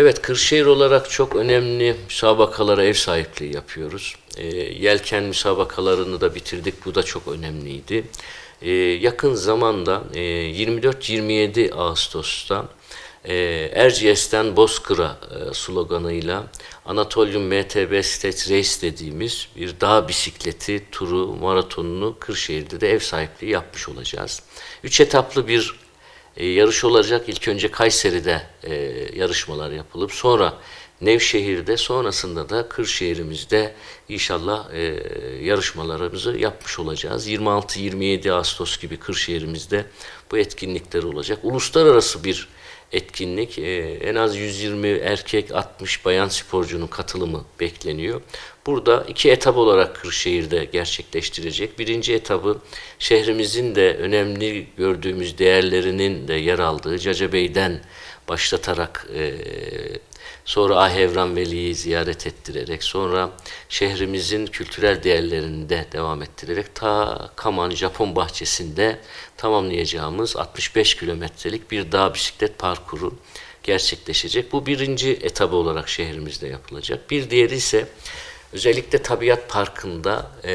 Evet, Kırşehir olarak çok önemli müsabakalara ev sahipliği yapıyoruz. Ee, yelken müsabakalarını da bitirdik, bu da çok önemliydi. Ee, yakın zamanda e, 24-27 Ağustos'ta e, Erciyes'ten Bozkır'a e, sloganıyla Anatolium MTB Stage Race dediğimiz bir dağ bisikleti turu maratonunu Kırşehir'de de ev sahipliği yapmış olacağız. Üç etaplı bir e, yarış olacak. İlk önce Kayseri'de e, yarışmalar yapılıp sonra Nevşehir'de sonrasında da Kırşehir'imizde inşallah e, yarışmalarımızı yapmış olacağız. 26-27 Ağustos gibi Kırşehir'imizde bu etkinlikler olacak. Uluslararası bir etkinlik. E, en az 120 erkek 60 bayan sporcunun katılımı bekleniyor. Burada iki etap olarak Kırşehir'de gerçekleştirecek. Birinci etabı şehrimizin de önemli gördüğümüz değerlerinin de yer aldığı Cacabey'den başlatarak e, sonra Ahevran Veli'yi ziyaret ettirerek sonra şehrimizin kültürel değerlerini de devam ettirerek ta Kaman Japon bahçesinde tamamlayacağımız 65 kilometrelik bir dağ bisiklet parkuru gerçekleşecek. Bu birinci etabı olarak şehrimizde yapılacak. Bir diğeri ise özellikle Tabiat Parkı'nda e,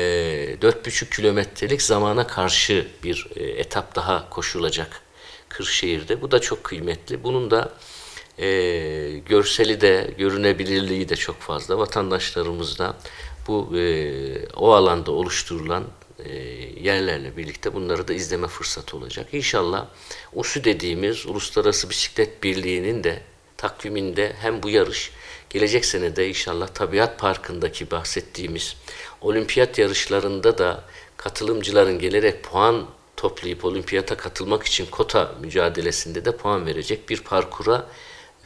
4,5 kilometrelik zamana karşı bir e, etap daha koşulacak Kırşehir'de. Bu da çok kıymetli. Bunun da e, görseli de, görünebilirliği de çok fazla. Vatandaşlarımız da bu e, o alanda oluşturulan e, yerlerle birlikte bunları da izleme fırsatı olacak. İnşallah USU dediğimiz Uluslararası Bisiklet Birliği'nin de takviminde hem bu yarış gelecek sene de inşallah Tabiat Parkı'ndaki bahsettiğimiz olimpiyat yarışlarında da katılımcıların gelerek puan toplayıp olimpiyata katılmak için kota mücadelesinde de puan verecek bir parkura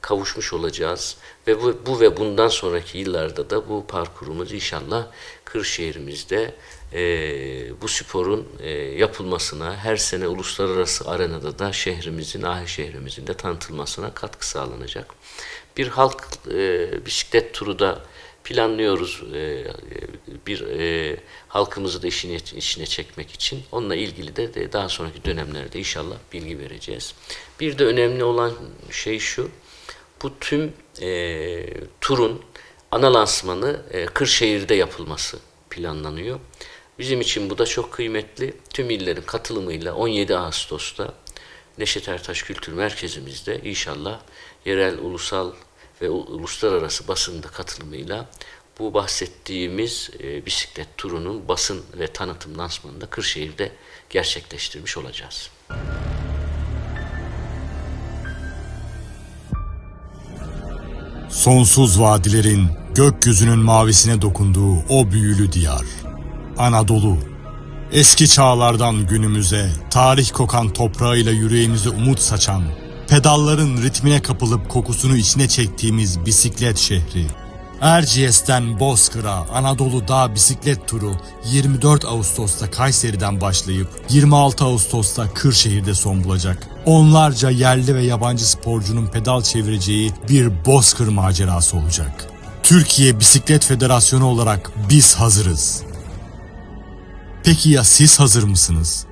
kavuşmuş olacağız. Ve bu, bu ve bundan sonraki yıllarda da bu parkurumuz inşallah Kırşehir'imizde e, bu sporun e, yapılmasına, her sene uluslararası arenada da şehrimizin, Ahi şehrimizin de tanıtılmasına katkı sağlanacak. Bir halk e, bisiklet turu da planlıyoruz e, bir e, halkımızı da işine, içine çekmek için. Onunla ilgili de, de daha sonraki dönemlerde inşallah bilgi vereceğiz. Bir de önemli olan şey şu, bu tüm e, turun ana lansmanı e, Kırşehir'de yapılması planlanıyor. Bizim için bu da çok kıymetli. Tüm illerin katılımıyla 17 Ağustos'ta Neşet Ertaş Kültür Merkezimizde inşallah yerel, ulusal ve uluslararası basında katılımıyla bu bahsettiğimiz e, bisiklet turunun basın ve tanıtım lansmanını da Kırşehir'de gerçekleştirmiş olacağız. Sonsuz vadilerin gökyüzünün mavisine dokunduğu o büyülü diyar. Anadolu. Eski çağlardan günümüze tarih kokan toprağıyla yüreğimize umut saçan, pedalların ritmine kapılıp kokusunu içine çektiğimiz bisiklet şehri. Erciyes'ten Bozkır'a Anadolu Dağ bisiklet turu 24 Ağustos'ta Kayseri'den başlayıp 26 Ağustos'ta Kırşehir'de son bulacak. Onlarca yerli ve yabancı sporcunun pedal çevireceği bir Bozkır macerası olacak. Türkiye Bisiklet Federasyonu olarak biz hazırız. Peki ya siz hazır mısınız?